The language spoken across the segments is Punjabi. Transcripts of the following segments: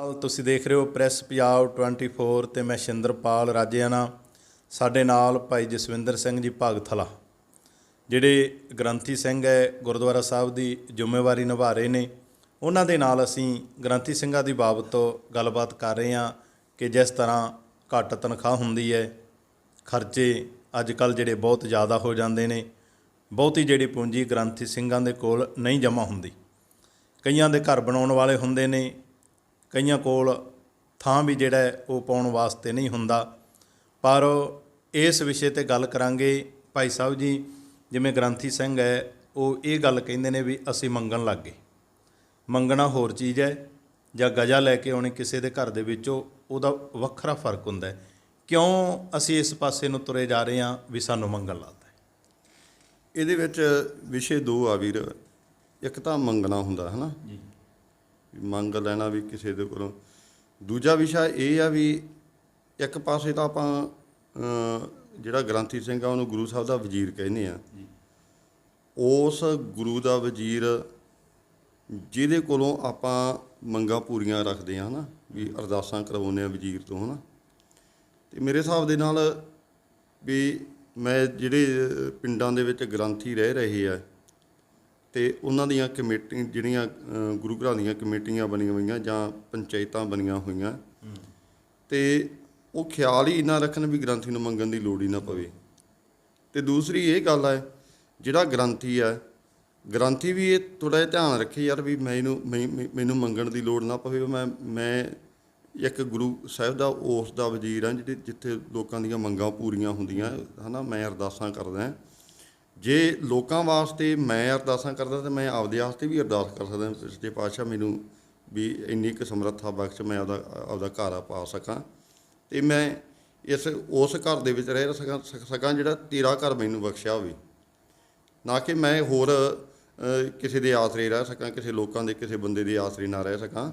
ਹਾਲ ਤੁਸੀਂ ਦੇਖ ਰਹੇ ਹੋ ਪ੍ਰੈਸ ਪੰਜਾਬ 24 ਤੇ ਮੈਂ ਸ਼ਿੰਦਰਪਾਲ ਰਾਜਿਆਣਾ, ਸਾਡੇ ਨਾਲ ਭਾਈ ਜਸਵਿੰਦਰ ਸਿੰਘ ਜੀ ਭਾਗਥਲਾ, ਜਿਹੜੇ ਗ੍ਰੰਥੀ ਸਿੰਘ ਹੈ, ਗੁਰਦੁਆਰਾ ਸਾਹਿਬ ਦੀ ਜ਼ਿੰਮੇਵਾਰੀ ਨਿਭਾ ਰਹੇ ਨੇ। ਉਹਨਾਂ ਦੇ ਨਾਲ ਅਸੀਂ ਗ੍ਰੰਥੀ ਸਿੰਘਾਂ ਦੀ ਬਾਬਤ ਗੱਲਬਾਤ ਕਰ ਰਹੇ ਹਾਂ ਕਿ ਜਿਸ ਤਰ੍ਹਾਂ ਘੱਟ ਤਨਖਾਹ ਹੁੰਦੀ ਹੈ, ਖਰਚੇ ਅੱਜ ਕੱਲ ਜਿਹੜੇ ਬਹੁਤ ਜ਼ਿਆਦਾ ਹੋ ਜਾਂਦੇ ਨੇ, ਬਹੁਤੀ ਜਿਹੜੀ ਪੂੰਜੀ ਗ੍ਰੰਥੀ ਸਿੰਘਾਂ ਦੇ ਕੋਲ ਨਹੀਂ ਜਮ੍ਹਾਂ ਹੁੰਦੀ। ਕਈਆਂ ਦੇ ਘਰ ਬਣਾਉਣ ਵਾਲੇ ਹੁੰਦੇ ਨੇ ਕਈਆਂ ਕੋਲ ਥਾਂ ਵੀ ਜਿਹੜਾ ਉਹ ਪਾਉਣ ਵਾਸਤੇ ਨਹੀਂ ਹੁੰਦਾ। ਪਰ ਇਸ ਵਿਸ਼ੇ ਤੇ ਗੱਲ ਕਰਾਂਗੇ ਭਾਈ ਸਾਹਿਬ ਜੀ ਜਿਵੇਂ ਗ੍ਰੰਥੀ ਸਿੰਘ ਹੈ ਉਹ ਇਹ ਗੱਲ ਕਹਿੰਦੇ ਨੇ ਵੀ ਅਸੀਂ ਮੰਗਣ ਲੱਗ ਗਏ। ਮੰਗਣਾ ਹੋਰ ਚੀਜ਼ ਹੈ ਜਾਂ ਗਜਾ ਲੈ ਕੇ ਆਉਣੀ ਕਿਸੇ ਦੇ ਘਰ ਦੇ ਵਿੱਚੋਂ ਉਹਦਾ ਵੱਖਰਾ ਫ਼ਰਕ ਹੁੰਦਾ ਹੈ। ਕਿਉਂ ਅਸੀਂ ਇਸ ਪਾਸੇ ਨੂੰ ਤੁਰੇ ਜਾ ਰਹੇ ਹਾਂ ਵੀ ਸਾਨੂੰ ਮੰਗਣ ਲੱਗਦਾ ਇਹਦੇ ਵਿੱਚ ਵਿਸ਼ੇ ਦੋ ਆ ਵੀਰ। ਇੱਕ ਤਾਂ ਮੰਗਣਾ ਹੁੰਦਾ ਹੈ ਨਾ ਜੀ। ਮੰਗ ਲੈਣਾ ਵੀ ਕਿਸੇ ਦੇ ਕੋਲੋਂ। ਦੂਜਾ ਵਿਸ਼ਾ ਇਹ ਆ ਵੀ ਇੱਕ ਪਾਸੇ ਤਾਂ ਆਪਾਂ ਜਿਹੜਾ ਗ੍ਰੰਥੀ ਸਿੰਘ ਆ ਉਹਨੂੰ ਗੁਰੂ ਸਾਹਿਬ ਦਾ ਵਜ਼ੀਰ ਕਹਿੰਦੇ ਆ। ਉਸ ਗੁਰੂ ਦਾ ਵਜ਼ੀਰ ਜਿਹਦੇ ਕੋਲੋਂ ਆਪਾਂ ਮੰਗਾਂ ਪੂਰੀਆਂ ਰੱਖਦੇ ਆ ਹਨਾ? ਵੀ ਅਰਦਾਸਾਂ ਕਰਵਾਉਂਦੇ ਆ ਵਜ਼ੀਰ ਤੋਂ ਹਨਾ? ਤੇ ਮੇਰੇ ਹਿਸਾਬ ਦੇ ਨਾਲ ਵੀ ਮੈਂ ਜਿਹੜੇ ਪਿੰਡਾਂ ਦੇ ਵਿੱਚ ਗ੍ਰੰਥੀ ਰਹਿ ਰਹੇ ਆ ਤੇ ਉਹਨਾਂ ਦੀਆਂ ਕਮੇਟੀ ਜਿਹੜੀਆਂ ਗੁਰੂ ਘਰਾਂ ਦੀਆਂ ਕਮੇਟੀਆਂ ਬਣੀਆਂ ਹੋਈਆਂ ਜਾਂ ਪੰਚਾਇਤਾਂ ਬਣੀਆਂ ਹੋਈਆਂ, ਤੇ ਉਹ ਖਿਆਲ ਹੀ ਇੰਨਾ ਰੱਖਣ ਵੀ ਗ੍ਰੰਥੀ ਨੂੰ ਮੰਗਣ ਦੀ ਲੋੜ ਹੀ ਨਾ ਪਵੇ। ਤੇ ਦੂਸਰੀ ਇਹ ਗੱਲ ਹੈ, ਜਿਹੜਾ ਗ੍ਰੰਥੀ ਹੈ, ਗ੍ਰੰਥੀ ਵੀ ਇਹ ਥੋੜਾ ਜਿਹਾ ਧਿਆਨ ਰੱਖੇ ਯਾਰ ਵੀ ਮੈਨੂੰ ਮੈਂ- ਮੈਂ- ਮੈਨੂੰ ਮੰਗਣ ਦੀ ਲੋੜ ਨਾ ਪਵੇ, ਮੈਂ ਮੈਂ ਇੱਕ ਗੁਰੂ ਸਾਹਿਬ ਦਾ ਉਸ ਦਾ ਵਜ਼ੀਰ ਹਾਂ, ਜਿਹੜੇ, ਜਿੱਥੇ ਲੋਕਾਂ ਦੀਆਂ ਮੰਗਾਂ ਪੂਰੀਆਂ ਹੁੰਦੀਆਂ, ਹਨਾ, ਮੈਂ ਅਰਦਾਸਾਂ ਕਰਦਾ ਜੇ ਲੋਕਾਂ ਵਾਸਤੇ ਮੈਂ ਅਰਦਾਸਾਂ ਕਰਦਾ ਤਾਂ ਮੈਂ ਆਪਦੇ ਵਾਸਤੇ ਵੀ ਅਰਦਾਸ ਕਰ ਸਕਦਾ ਸੱਚੇ ਪਾਤਸ਼ਾਹ ਮੈਨੂੰ ਵੀ ਇੰਨੀ ਕੁ ਸਮਰੱਥਾ ਬਖਸ਼ ਮੈਂ ਆਪਦਾ ਆਪਦਾ ਘਰ ਆ ਪਾ ਸਕਾਂ ਤੇ ਮੈਂ ਇਸ, ਉਸ ਘਰ ਦੇ ਵਿੱਚ ਰਹਿ ਸਕਾਂ, ਸਕ- ਸਕਾਂ ਜਿਹੜਾ ਤੇਰਾ ਘਰ ਮੈਨੂੰ ਬਖਸ਼ਿਆ ਹੋਵੇ। ਨਾ ਕਿ ਮੈਂ ਹੋਰ ਕਿਸੇ ਦੇ ਆਸਰੇ ਰਹਿ ਸਕਾਂ, ਕਿਸੇ ਲੋਕਾਂ ਦੇ, ਕਿਸੇ ਬੰਦੇ ਦੇ ਆਸਰੇ ਨਾ ਰਹਿ ਸਕਾਂ।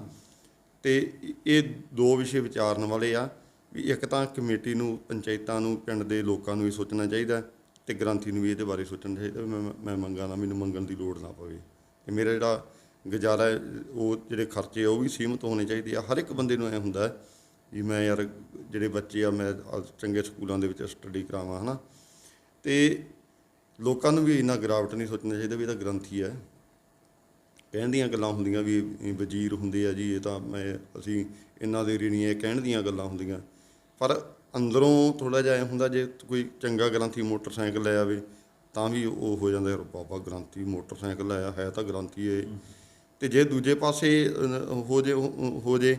ਤੇ ਇਹ ਦੋ ਵਿਸ਼ੇ ਵਿਚਾਰਨ ਵਾਲੇ ਆ ਵੀ ਇੱਕ ਤਾਂ ਕਮੇਟੀ ਨੂੰ, ਪੰਚਾਇਤਾਂ ਨੂੰ, ਪਿੰਡ ਦੇ ਲੋਕਾਂ ਨੂੰ ਵੀ ਸੋਚਣਾ ਚਾਹੀਦਾ। ਤੇ ਗ੍ਰੰਥੀ ਨੂੰ ਵੀ ਇਹਦੇ ਬਾਰੇ ਸੋਚਣਾ ਚਾਹੀਦਾ ਵੀ ਮੈਂ ਮੈਂ ਮੰਗਾਂ ਨਾ, ਮੈਨੂੰ ਮੰਗਣ ਦੀ ਲੋੜ ਨਾ ਪਵੇ। ਤੇ ਮੇਰਾ ਜਿਹੜਾ ਗੁਜ਼ਾਰਾ ਉਹ ਜਿਹੜੇ ਖਰਚੇ ਆ, ਉਹ ਵੀ ਸੀਮਤ ਹੋਣੇ ਚਾਹੀਦੇ ਆ। ਹਰ ਇੱਕ ਬੰਦੇ ਨੂੰ ਐ ਹੁੰਦਾ ਵੀ ਮੈਂ ਯਾਰ ਜਿਹੜੇ ਬੱਚੇ ਆ, ਮੈਂ ਚੰਗੇ ਸਕੂਲਾਂ ਦੇ ਵਿੱਚ ਸਟੱਡੀ ਕਰਾਵਾਂ, ਹਨਾ। ਤੇ ਲੋਕਾਂ ਨੂੰ ਵੀ ਇੰਨਾ ਗਰਾਵਟ ਨਹੀਂ ਸੋਚਣਾ ਚਾਹੀਦਾ ਵੀ ਇਹ ਤਾਂ ਗ੍ਰੰਥੀ ਹੈ। ਕਹਿਣ ਦੀਆਂ ਗੱਲਾਂ ਹੁੰਦੀਆਂ ਵੀ ਵਜ਼ੀਰ ਹੁੰਦੇ ਆ ਜੀ, ਇਹ ਤਾਂ ਮੈਂ, ਅਸੀਂ ਇਹਨਾਂ ਦੇ ঋਣੀ ਕਹਿਣ ਦੀਆਂ ਗੱਲਾਂ ਹੁੰਦੀਆਂ। ਪਰ ਅੰਦਰੋਂ ਥੋੜਾ ਜਿਹਾ ਐਂ ਹੁੰਦਾ ਜੇ ਕੋਈ ਚੰਗਾ ਗ੍ਰੰਥੀ ਮੋਟਰਸਾਈਕਲ ਲੈ ਆਵੇ ਤਾਂ ਵੀ ਉਹ ਹੋ ਜਾਂਦਾ ਯਾਰ ਬਾਬਾ ਗ੍ਰੰਥੀ ਮੋਟਰਸਾਈਕਲ ਲਾਇਆ ਹੈ ਤਾਂ ਗ੍ਰੰਥੀ ਏ। ਤੇ ਜੇ ਦੂਜੇ ਪਾਸੇ ਹੋ ਜੇ ਹੋ ਜੇ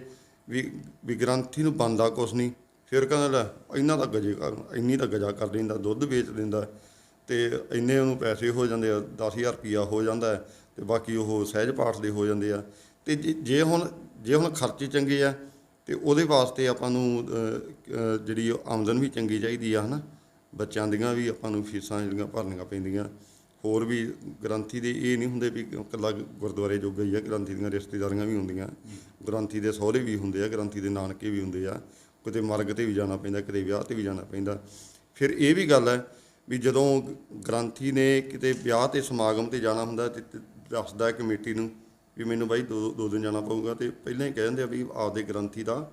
ਵੀ ਵੀ ਗ੍ਰੰਥੀ ਨੂੰ ਬੰਦਾ ਕੁਛ ਨਹੀਂ ਫਿਰ ਕਹਿੰਦਾ ਲੈ ਇੰਨਾ ਤਾਂ ਗਜੇ ਕਰ ਇੰਨੀ ਤਾਂ ਗਜਾ ਕਰ ਦਿੰਦਾ ਦੁੱਧ ਵੇਚ ਦਿੰਦਾ ਤੇ ਇੰਨੇ ਉਹਨੂੰ ਪੈਸੇ ਹੋ ਜਾਂਦੇ ਆ 10000 ਰੁਪਿਆ ਹੋ ਜਾਂਦਾ ਤੇ ਬਾਕੀ ਉਹ ਸਹਿਜ ਪਾਠ ਦੇ ਹੋ ਜਾਂਦੇ ਆ। ਤੇ ਜੇ ਹੁਣ ਜੇ ਹੁਣ ਖਰਚੇ ਚੰਗੇ ਆ ਤੇ ਉਹਦੇ ਵਾਸਤੇ ਆਪਾਂ ਨੂੰ ਜਿਹੜੀ ਉਹ ਆਮਦਨ ਵੀ ਚੰਗੀ ਚਾਹੀਦੀ ਆ, ਹਨਾ? ਬੱਚਿਆਂ ਦੀਆਂ ਵੀ ਆਪਾਂ ਨੂੰ ਫੀਸਾਂ ਜਿਹੜੀਆਂ ਭਰਨੀਆਂ ਪੈਂਦੀਆਂ। ਹੋਰ ਵੀ ਗ੍ਰੰਥੀ ਦੇ ਇਹ ਨਹੀਂ ਹੁੰਦੇ ਵੀ ਇਕੱਲਾ ਗੁਰਦੁਆਰੇ ਜੋਗਾ ਹੀ ਆ, ਗ੍ਰੰਥੀ ਦੀਆਂ ਰਿਸ਼ਤੇਦਾਰੀਆਂ ਵੀ ਹੁੰਦੀਆਂ। ਗ੍ਰੰਥੀ ਦੇ ਸਹੁਰੇ ਵੀ ਹੁੰਦੇ ਆ, ਗ੍ਰੰਥੀ ਦੇ ਨਾਨਕੇ ਵੀ ਹੁੰਦੇ ਆ। ਕਿਤੇ ਮਰਗ ਤੇ ਵੀ ਜਾਣਾ ਪੈਂਦਾ, ਕਿਤੇ ਵਿਆਹ ਤੇ ਵੀ ਜਾਣਾ ਪੈਂਦਾ। ਫਿਰ ਇਹ ਵੀ ਗੱਲ ਹੈ ਵੀ ਜਦੋਂ ਗ੍ਰੰਥੀ ਨੇ ਕਿਤੇ ਵਿਆਹ ਤੇ ਸਮਾਗਮ ਤੇ ਜਾਣਾ ਹੁੰਦਾ ਤੇ ਦੱਸਦਾ ਕਮੇਟੀ ਨੂੰ ਵੀ ਮੈਨੂੰ ਬਾਈ ਦੋ ਦੋ ਦਿਨ ਜਾਣਾ ਪਊਗਾ ਤੇ ਪਹਿਲਾਂ ਹੀ ਕਹਿ ਦਿੰਦੇ ਆ ਵੀ ਆਪਦੇ ਗ੍ਰੰਥੀ ਦਾ,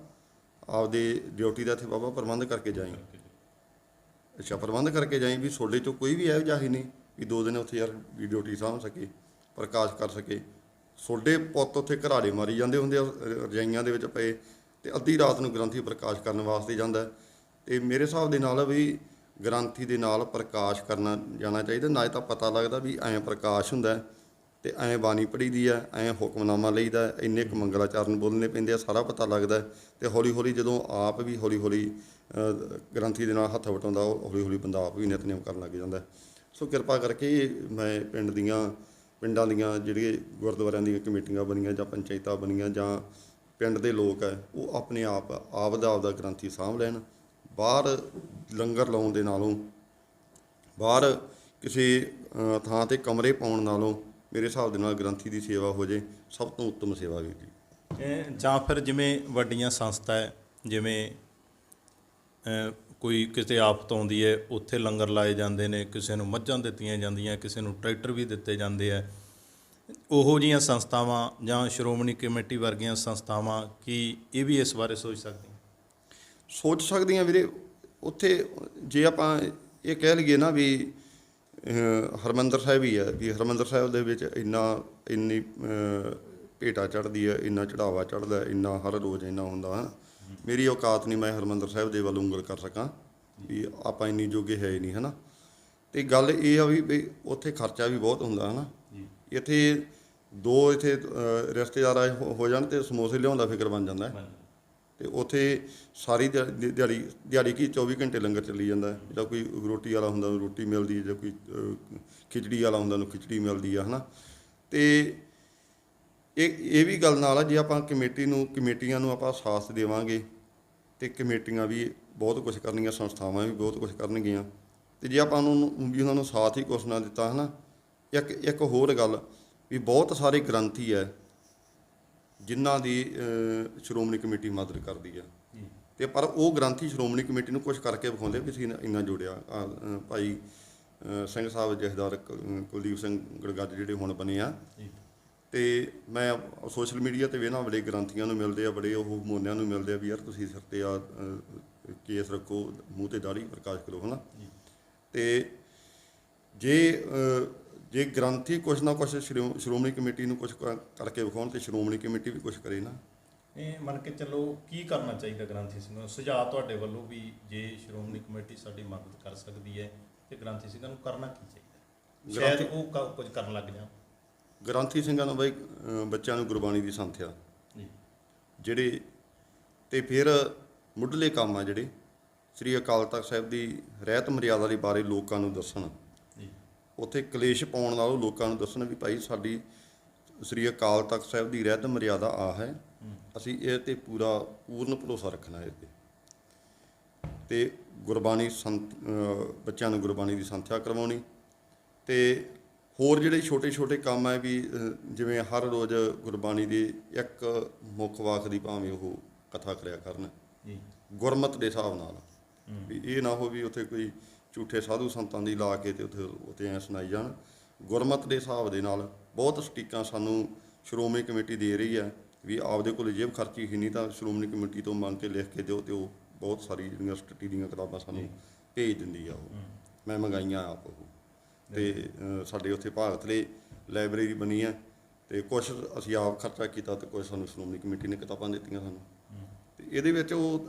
ਆਪਦੇ ਡਿਊਟੀ ਦਾ ਇੱਥੇ ਬਾਬਾ ਪ੍ਰਬੰਧ ਕਰਕੇ ਜਾਈ। ਅੱਛਾ, ਪ੍ਰਬੰਧ ਕਰਕੇ ਜਾਈਂ ਵੀ ਤੁਹਾਡੇ ਚੋਂ ਕੋਈ ਵੀ ਇਹੋ ਜਿਹਾ ਹੀ ਨਹੀਂ ਵੀ ਦੋ ਦਿਨ ਉੱਥੇ ਯਾਰ ਵੀ ਡਿਊਟੀ ਸਾਂਭ ਸਕੇ, ਪ੍ਰਕਾਸ਼ ਕਰ ਸਕੇ। ਤੁਹਾਡੇ ਪੁੱਤ ਉੱਥੇ ਘਰਾੜੇ ਮਾਰੀ ਜਾਂਦੇ ਹੁੰਦੇ ਆ, ਰਜਾਈਆਂ ਦੇ ਵਿੱਚ ਪਏ ਤੇ ਅੱਧੀ ਰਾਤ ਨੂੰ ਗ੍ਰੰਥੀ ਪ੍ਰਕਾਸ਼ ਕਰਨ ਵਾਸਤੇ ਜਾਂਦਾ। ਹੈ। ਤੇ ਮੇਰੇ ਹਿਸਾਬ ਦੇ ਨਾਲ ਵੀ ਗ੍ਰੰਥੀ ਦੇ ਨਾਲ ਪ੍ਰਕਾਸ਼ ਕਰਨਾ ਜਾਣਾ ਚਾਹੀਦਾ ਨਾ ਤਾਂ ਪਤਾ ਲੱਗਦਾ ਵੀ ਐਂ ਪ੍ਰਕਾਸ਼ ਹੁੰਦਾ। ਤੇ ਐਂ ਬਾਣੀ ਪੜ੍ਹੀ ਦੀ ਆ ਐਂ ਹੁਕਮਨਾਮਾ ਲਈਦਾ ਹੈ, ਇੰਨੇ ਕੁ ਮੰਗਲਾਚਰਨ ਬੋਲਣੇ ਪੈਂਦੇ ਆ ਸਾਰਾ ਪਤਾ ਲੱਗਦਾ ਹੈ ਤੇ ਹੌਲੀ ਹੌਲੀ ਜਦੋਂ ਆਪ ਵੀ ਹੌਲੀ ਹੌਲੀ ਗ੍ਰੰਥੀ ਦੇ ਨਾਲ ਹੱਥ ਵਟਾਉਂਦਾ ਉਹ ਹੌਲੀ ਹੌਲੀ ਬੰਦਾ ਆਪ ਵੀ ਨਿਤਨੇਮ ਕਰਨ ਲੱਗ ਜਾਂਦਾ। ਸੋ ਕਿਰਪਾ ਕਰਕੇ ਮੈਂ ਪਿੰਡ ਦੀਆਂ ਪਿੰਡਾਂ ਦੀਆਂ ਜਿਹੜੇ ਗੁਰਦੁਆਰਿਆਂ ਦੀਆਂ ਕਮੇਟੀਆਂ ਬਣੀਆਂ ਜਾਂ ਪੰਚਾਇਤਾਂ ਬਣੀਆਂ ਜਾਂ ਪਿੰਡ ਦੇ ਲੋਕ ਹੈ ਉਹ ਆਪਣੇ ਆਪ ਆਪ ਦਾ ਆਪਦਾ ਗ੍ਰੰਥੀ ਸਾਂਭ ਲੈਣ। ਬਾਹਰ ਲੰਗਰ ਲਾਉਣ ਦੇ ਨਾਲੋਂ ਬਾਹਰ ਕਿਸੇ ਥਾਂ ਤੇ ਕਮਰੇ ਪਾਉਣ ਨਾਲੋਂ ਮੇਰੇ ਹਿਸਾਬ ਦੇ ਨਾਲ ਗ੍ਰੰਥੀ ਦੀ ਸੇਵਾ ਹੋ ਜੇ ਸਭ ਤੋਂ ਉੱਤਮ ਸੇਵਾ ਵੀਰ ਜੀ। ਜਾਂ ਫਿਰ ਜਿਵੇਂ ਵੱਡੀਆਂ ਸੰਸਥਾ ਹੈ ਜਿਵੇਂ ਕੋਈ ਕਿਤੇ ਆਫਤ ਆਉਂਦੀ ਹੈ ਉੱਥੇ ਲੰਗਰ ਲਾਏ ਜਾਂਦੇ ਨੇ ਕਿਸੇ ਨੂੰ ਮੱਝਾਂ ਦਿੱਤੀਆਂ ਜਾਂਦੀਆਂ ਕਿਸੇ ਨੂੰ ਟਰੈਕਟਰ ਵੀ ਦਿੱਤੇ ਜਾਂਦੇ ਆ। ਉਹੋ ਜੀਆਂ ਸੰਸਥਾਵਾਂ ਜਾਂ ਸ਼੍ਰੋਮਣੀ ਕਮੇਟੀ ਵਰਗੀਆਂ ਸੰਸਥਾਵਾਂ ਕੀ ਇਹ ਵੀ ਇਸ ਬਾਰੇ ਸੋਚ ਸਕਦੀਆਂ? ਸੋਚ ਸਕਦੀਆਂ ਵੀਰੇ ਉੱਥੇ ਜੇ ਆਪਾਂ ਇਹ ਕਹਿ ਲਈਏ ਨਾ ਵੀ ਹਰਿਮੰਦਰ ਸਾਹਿਬ ਹੀ ਹੈ ਵੀ ਹਰਿਮੰਦਰ ਸਾਹਿਬ ਦੇ ਵਿੱਚ ਇੰਨਾ ਇੰਨੀ ਭੇਟਾ ਚੜਦੀ ਹੈ ਇੰਨਾ ਚੜਾਵਾ ਚੜਦਾ ਇੰਨਾ ਹਰ ਰੋਜ਼ ਇੰਨਾ ਹੁੰਦਾ। ਹੈ ਮੇਰੀ ਔਕਾਤ ਨਹੀਂ ਮੈਂ ਹਰਿਮੰਦਰ ਸਾਹਿਬ ਦੇ ਵੱਲ ਉਂਗਲ ਕਰ ਸਕਾਂ ਵੀ ਆਪਾਂ ਇੰਨੀ ਜੋਗੇ ਹੈ ਹੀ ਨਹੀਂ ਹਨਾ? ਤੇ ਗੱਲ ਇਹ ਆ ਵੀ ਉੱਥੇ ਖਰਚਾ ਵੀ ਬਹੁਤ ਹੁੰਦਾ ਹਨਾ? ਇੱਥੇ ਦੋ ਇੱਥੇ ਰਿਸ਼ਤੇਦਾਰ ਆਏ ਹੋ ਹੋ ਜਾਣ ਤੇ ਸਮੋਸੇ ਲਿਆਉਣ ਦਾ ਫਿਕਰ ਬਣ ਜਾਂਦਾ। ਹੈ ਤੇ ਉੱਥੇ ਸਾਰੀ ਦਿਹਾ- ਦਿ- ਦਿਹਾੜੀ ਦਿਹਾੜੀ ਕੀ 24 ਘੰਟੇ ਲੰਗਰ ਚੱਲੀ ਜਾਂਦਾ ਹੈ। ਜਿਹੜਾ ਕੋਈ ਰੋਟੀ ਵਾਲਾ ਹੁੰਦਾ ਉਹਨੂੰ ਰੋਟੀ ਮਿਲਦੀ ਹੈ ਜਾਂ ਕੋਈ ਅਹ, ਖਿਚੜੀ ਵਾਲਾ ਹੁੰਦਾ ਉਹਨੂੰ ਖਿਚੜੀ ਮਿਲਦੀ ਆ ਹਨਾ। ਤੇ ਇਹ ਇਹ ਵੀ ਗੱਲ ਨਾਲ ਆ ਜੇ ਆਪਾਂ ਕਮੇਟੀ ਨੂੰ ਕਮੇਟੀਆਂ ਨੂੰ ਆਪਾਂ ਸਾਥ ਦੇਵਾਂਗੇ ਤੇ ਕਮੇਟੀਆਂ ਵੀ ਬਹੁਤ ਕੁਝ ਕਰਨਗੀਆਂ ਸੰਸਥਾਵਾਂ ਵੀ ਬਹੁਤ ਕੁਝ ਕਰਨਗੀਆਂ। ਤੇ ਜੇ ਆਪਾਂ ਉਹਨਾਂ ਨੂੰ ਵੀ ਉਹਨਾਂ ਨੂੰ ਸਾਥ ਹੀ ਕੁਛ ਨਾ ਦਿੱਤਾ ਹਨਾ। ਇੱਕ ਇੱਕ ਹੋਰ ਗੱਲ ਵੀ ਬਹੁਤ ਸਾਰੇ ਗ੍ਰੰਥੀ ਹੈ ਜਿਨ੍ਹਾਂ ਦੀ ਸ਼੍ਰੋਮਣੀ ਕਮੇਟੀ ਮਦਦ ਕਰਦੀ ਆ। ਤੇ ਪਰ ਉਹ ਗ੍ਰੰਥੀ ਸ਼੍ਰੋਮਣੀ ਕਮੇਟੀ ਨੂੰ ਕੁਝ ਕਰਕੇ ਵਿਖਾਉਂਦੇ ਵੀ ਅਸੀਂ ਇੰਨਾ- ਜੋੜਿਆ। ਭਾਈ ਸਿੰਘ ਸਾਹਿਬ ਅਹ, ਕੁਲਦੀਪ ਸਿੰਘ ਗੜਗੱਜ ਜਿਹੜੇ ਹੁਣ ਬਣੇ ਆ। ਤੇ ਮੈਂ ਸੋਸ਼ਲ ਮੀਡੀਆ ਤੇ ਵੇਖਣਾ ਬੜੇ ਗ੍ਰੰਥੀਆਂ ਨੂੰ ਮਿਲਦੇ ਆ ਬੜੇ ਉਹ ਮੋਨਿਆਂ ਨੂੰ ਮਿਲਦੇ ਆ ਵੀ ਯਾਰ ਤੁਸੀਂ ਸਿਰ ਤੇ ਆ ਕੇਸ ਰੱਖੋ ਮੂੰਹ ਤੇ ਦਾੜੀ ਪ੍ਰਕਾਸ਼ ਕਰੋ ਹਨਾ। ਤੇ ਜੇ ਜੇ ਗ੍ਰੰਥੀ ਕੁਛ ਨਾ ਕੁਛ ਸ਼੍ਰੋ- ਸ਼੍ਰੋਮਣੀ ਕਮੇਟੀ ਨੂੰ ਕੁਝ ਕਰਕੇ ਵਿਖਾਉਣ ਤੇ ਸ਼੍ਰੋਮਣੀ ਕਮੇਟੀ ਵੀ ਕੁਝ ਕਰੇ ਨਾ। ਇਹ ਮੰਨ ਕੇ ਚੱਲੋ ਕੀ ਕਰਨਾ ਚਾਹੀਦਾ ਗ੍ਰੰਥੀ ਸਿੰਘਾਂ ਨੂੰ? ਸੁਝਾਅ ਤੁਹਾਡੇ ਵੱਲੋਂ ਵੀ ਜੇ ਸ਼੍ਰੋਮਣੀ ਕਮੇਟੀ ਸਾਡੀ ਮਦਦ ਕਰ ਸਕਦੀ ਹੈ ਤੇ ਗ੍ਰੰਥੀ ਸਿੰਘਾਂ ਨੂੰ ਕਰਨਾ ਕੀ ਚਾਹੀਦਾ? ਸ਼ਾਇਦ ਗ੍ਰੰਥੀ- ਉਹ ਕ- ਕੁਝ ਕਰਨ ਲੱਗ ਜਾਣ। ਗ੍ਰੰਥੀ ਸਿੰਘਾਂ ਨੂੰ ਬਈ ਬੱਚਿਆਂ ਨੂੰ ਗੁਰਬਾਣੀ ਦੀ ਸੰਥਿਆ। ਜੀ। ਜਿਹੜੇ ਤੇ ਫਿਰ ਮੁੱਢਲੇ ਕੰਮ ਆ ਜਿਹੜੇ। ਸ੍ਰੀ ਅਕਾਲ ਤਖਤ ਸਾਹਿਬ ਦੀ ਰਹਿਤ ਮਰਿਆਦਾ ਦੇ ਬਾਰੇ ਲੋਕਾਂ ਨੂੰ ਦੱਸਣ। ਉੱਥੇ ਕਲੇਸ਼ ਪਾਉਣ ਨਾਲੋਂ ਲੋਕਾਂ ਨੂੰ ਦੱਸਣ ਵੀ ਭਾਈ ਸਾਡੀ ਸ੍ਰੀ ਅਕਾਲ ਤਖਤ ਸਾਹਿਬ ਦੀ ਰਹਿਤ ਮਰਿਆਦਾ ਆ ਹੈ। ਅਸੀਂ ਇਹ ਤੇ ਪੂਰਾ ਪੂਰਨ ਭਰੋਸਾ ਰੱਖਣਾ ਇਹ ਤੇ। ਤੇ ਗੁਰਬਾਣੀ ਸੰਤ ਬੱਚਿਆਂ ਨੂੰ ਗੁਰਬਾਣੀ ਦੀ ਸੰਥਿਆ ਕਰਵਾਉਣੀ। ਤੇ ਹੋਰ ਜਿਹੜੇ ਛੋਟੇ ਛੋਟੇ ਕੰਮ ਹੈ ਵੀ ਜਿਵੇਂ ਹਰ ਰੋਜ਼ ਗੁਰਬਾਣੀ ਦੀ ਇੱਕ ਮੁੱਖ ਵਾਕ ਦੀ ਭਾਵੇਂ ਉਹ ਕਥਾ ਕਰਿਆ ਕਰਨ। ਜੀ। ਗੁਰਮਤ ਦੇ ਹਿਸਾਬ ਨਾਲ। ਵੀ ਇਹ ਨਾ ਹੋ ਵੀ ਉੱਥੇ ਕੋਈ ਝੂਠੇ ਸਾਧੂ ਸੰਤਾਂ ਦੀ ਲਾ ਕੇ ਤੇ ਉੱਥੇ ਉੱਥੇ ਐ ਸੁਣਾਈ ਜਾਣ। ਗੁਰਮਤ ਦੇ ਹਿਸਾਬ ਦੇ ਨਾਲ ਬਹੁਤ ਸਟੀਕਾਂ ਸਾਨੂੰ ਸ਼੍ਰੋਮਣੀ ਕਮੇਟੀ ਦੇ ਰਹੀ ਹੈ ਵੀ ਆਪਦੇ ਕੋਲ ਜੇਬ ਖਰਚੀ ਹੀ ਨਹੀਂ ਤਾਂ ਸ਼੍ਰੋਮਣੀ ਕਮੇਟੀ ਤੋਂ ਮੰਗ ਕੇ ਲਿਖ ਕੇ ਦਿਓ ਤੇ ਉਹ ਬਹੁਤ ਸਾਰੀ ਸਟੱਡੀ ਦੀਆਂ ਕਿਤਾਬਾਂ ਸਾਨੂੰ ਭੇਜ ਦਿੰਦੀ ਆ ਉਹ। ਮੈਂ ਮੰਗਾਈਆਂ ਆਪ ਉਹ। ਤੇ ਸਾਡੇ ਉੱਥੇ ਭਾਰਤਲੇ ਲਾਇਬ੍ਰੇਰੀ ਬਣੀ ਹੈ ਤੇ ਕੁਝ ਅਸੀਂ ਆਪ ਖਰਚਾ ਕੀਤਾ ਤੇ ਕੁਝ ਸਾਨੂੰ ਸ਼੍ਰੋਮਣੀ ਕਮੇਟੀ ਨੇ ਕਿਤਾਬਾਂ ਦਿੱਤੀਆਂ ਸਾਨੂੰ। ਇਹਦੇ ਵਿੱਚ ਉਹ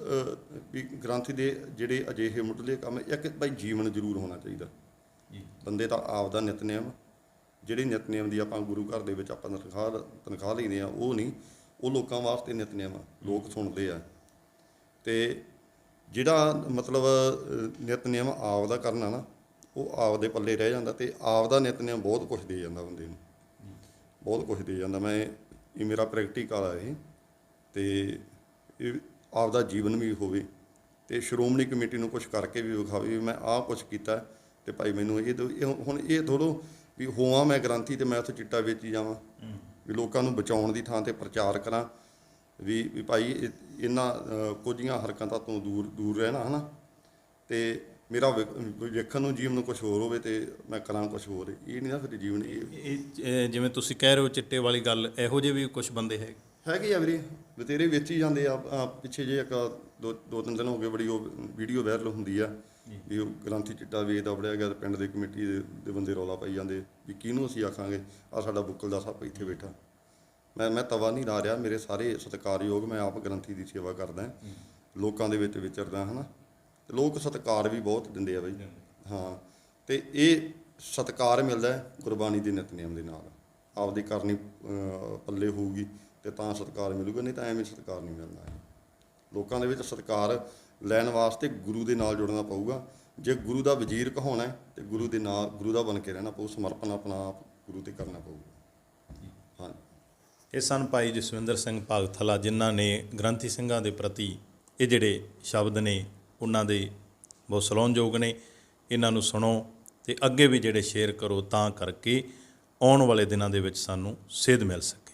ਵੀ ਗ੍ਰੰਥੀ ਦੇ ਜਿਹੜੇ ਅਜਿਹੇ ਮੁੱਢਲੇ ਕੰਮ ਇੱਕ ਭਾਈ ਜੀਵਨ ਜ਼ਰੂਰ ਹੋਣਾ ਚਾਹੀਦਾ। ਜੀ। ਬੰਦੇ ਦਾ ਆਪ ਦਾ ਨਿਤਨੇਮ ਜਿਹੜੀ ਨਿਤਨੇਮ ਦੀ ਆਪਾਂ ਗੁਰੂ ਘਰ ਦੇ ਵਿੱਚ ਆਪਾਂ ਤਨਖਾਹ ਤਨਖਾਹ ਲੈਂਦੇ ਆ ਉਹ ਨਹੀਂ। ਉਹ ਲੋਕਾਂ ਵਾਸਤੇ ਨਿਤਨੇਮ ਆ ਲੋਕ ਸੁਣਦੇ ਆ। ਤੇ ਜਿਹੜਾ ਮਤਲਬ ਨਿਤਨੇਮ ਆਪ ਦਾ ਕਰਨਾ ਨਾ ਉਹ ਆਪ ਦੇ ਪੱਲੇ ਰਹਿ ਜਾਂਦਾ ਤੇ ਆਪ ਦਾ ਨਿਤਨੇਮ ਬਹੁਤ ਕੁਝ ਦੇ ਜਾਂਦਾ ਬੰਦੇ ਨੂੰ। ਬਹੁਤ ਕੁਝ ਦੇ ਜਾਂਦਾ। ਮੈਂ ਇਹ ਮੇਰਾ ਪ੍ਰੈਕਟੀਕਲ ਆ ਇਹ। ਤੇ ਇਹ ਆਪ ਦਾ ਜੀਵਨ ਵੀ ਹੋਵੇ ਤੇ ਸ਼੍ਰੋਮਣੀ ਕਮੇਟੀ ਨੂੰ ਕੁਝ ਕਰਕੇ ਵੀ ਵਿਖਾਵੇ ਵੀ ਮੈਂ ਆਹ ਕੁਝ ਕੀਤਾ ਤੇ ਭਾਈ ਮੈਨੂੰ ਇਹ ਦਿਓ। ਇਹ ਹੁਣ ਇਹ ਥੋੜੋ ਵੀ ਹੋਵਾਂ ਮੈਂ ਗ੍ਰੰਥੀ ਤੇ ਮੈਂ ਉੱਥੇ ਚਿੱਟਾ ਵੇਚੀ ਜਾਵਾਂ। ਵੀ ਲੋਕਾਂ ਨੂੰ ਬਚਾਉਣ ਦੀ ਥਾਂ ਤੇ ਪ੍ਰਚਾਰ ਕਰਾਂ। ਵੀ ਵੀ ਭਾਈ ਇਹ- ਇਹਨਾਂ ਅ, ਕੁਝੀਆਂ ਹਰਕਤਾਂ ਤੋਂ ਦੂਰ ਦੂਰ ਰਹਿਣਾ ਹਨਾ? ਤੇ ਮੇਰਾ ਵੇਖ- ਵੇਖਣ ਨੂੰ ਜੀਵਨ ਨੂੰ ਕੁਝ ਹੋਰ ਹੋਵੇ ਤੇ ਮੈਂ ਕਰਾਂ ਕੁਝ ਹੋਰ। ਇਹ ਨਹੀਂ ਨਾ ਫਿਰ ਜੀਵਨ ਇਹ ਇਹ ਇਹ ਜਿਵੇਂ ਤੁਸੀਂ ਕਹਿ ਰਹੇ ਹੋ ਚਿੱਟੇ ਵਾਲੀ ਗੱਲ ਇਹੋ ਜਿਹੇ ਵੀ ਕੁਝ ਬੰਦੇ ਹੈ ਹੈਗੇ ਆ ਵੀਰੇ? ਬਤੇਰੇ ਵਿੱਚ ਹੀ ਜਾਂਦੇ ਆ ਆ ਪਿੱਛੇ ਜੇ ਇੱਕ ਦੋ ਦੋ ਤਿੰਨ ਦਿਨ ਹੋ ਗਏ ਬੜੀ ਉਹ ਵੀਡੀਓ ਵਾਇਰਲ ਹੁੰਦੀ ਆ, ਵੀ ਉਹ ਗ੍ਰੰਥੀ ਚਿੱਟਾ ਵੇਚਦਾ ਫੜਿਆ ਗਿਆ ਪਿੰਡ ਦੇ ਕਮੇਟੀ ਦੇ ਬੰਦੇ ਰੌਲਾ ਪਾਈ ਜਾਂਦੇ, ਵੀ ਕਿਹਨੂੰ ਅਸੀਂ ਆਖਾਂਗੇ? ਆ ਸਾਡਾ ਬੁੱਕਲ ਦਾ ਸੱਪ ਇੱਥੇ ਬੈਠਾ। ਮੈਂ ਮੈਂ ਤਵਾ ਨਹੀਂ ਲਾ ਰਿਹਾ, ਮੇਰੇ ਸਾਰੇ ਸਤਿਕਾਰਯੋਗ ਮੈਂ ਆਪ ਗ੍ਰੰਥੀ ਦੀ ਸੇਵਾ ਕਰਦਾ ਲੋਕਾਂ ਦੇ ਵਿੱਚ ਵਿਚਰਦਾ ਹਨਾ ਤੇ ਲੋਕ ਸਤਿਕਾਰ ਵੀ ਬਹੁਤ ਦਿੰਦੇ ਆ ਬਾਈ। ਹਾਂ, ਤੇ ਇਹ ਸਤਿਕਾਰ ਮਿਲਦਾ ਹੈ ਗੁਰਬਾਣੀ ਦੇ ਨਿਤਨੇਮ ਦੇ ਨਾਲ। ਆਪਦੀ ਕਰਨੀ ਪੱਲੇ ਹੋਊਗੀ। ਤੇ ਤਾਂ ਸਤਿਕਾਰ ਮਿਲੂਗਾ, ਨਹੀਂ ਤਾਂ ਐਵੇਂ ਸਤਿਕਾਰ ਨਹੀਂ ਮਿਲਣਾ ਹੈ ਲੋਕਾਂ ਦੇ ਵਿੱਚ ਸਤਿਕਾਰ ਲੈਣ ਵਾਸਤੇ ਗੁਰੂ ਦੇ ਨਾਲ ਜੁੜਨਾ ਪਊਗਾ। ਜੇ ਗੁਰੂ ਦਾ ਵਜ਼ੀਰ ਕਹਾਉਣਾ ਹੈ, ਤੇ ਗੁਰੂ ਦੇ ਨਾਲ, ਗੁਰੂ ਦਾ ਬਣ ਕੇ ਰਹਿਣਾ ਪਊ, ਸਮਰਪਣ ਆਪਣਾ ਆਪ ਗੁਰੂ ਤੇ ਕਰਨਾ ਪਊਗਾ। ਹਾਂ। ਇਹ ਸਨ ਭਾਈ ਜਸਵਿੰਦਰ ਸਿੰਘ ਭਗਤਲਾ ਜਿਨ੍ਹਾਂ ਨੇ ਗ੍ਰੰਥੀ ਸਿੰਘਾਂ ਦੇ ਪ੍ਰਤੀ ਇਹ ਜਿਹੜੇ ਸ਼ਬਦ ਨੇ, ਉਹਨਾਂ ਦੇ ਬਹੁਤ ਸਲਾਹੁਣਯੋਗ ਨੇ। ਇਹਨਾਂ ਨੂੰ ਸੁਣੋ ਤੇ ਅੱਗੇ ਵੀ ਜਿਹੜੇ ਸ਼ੇਅਰ ਕਰੋ, ਤਾਂ ਕਰਕੇ ਆਉਣ ਵਾਲੇ ਦਿਨਾਂ ਦੇ ਵਿੱਚ ਸਾਨੂੰ ਸੇਧ ਮਿਲ ਸਕੇ।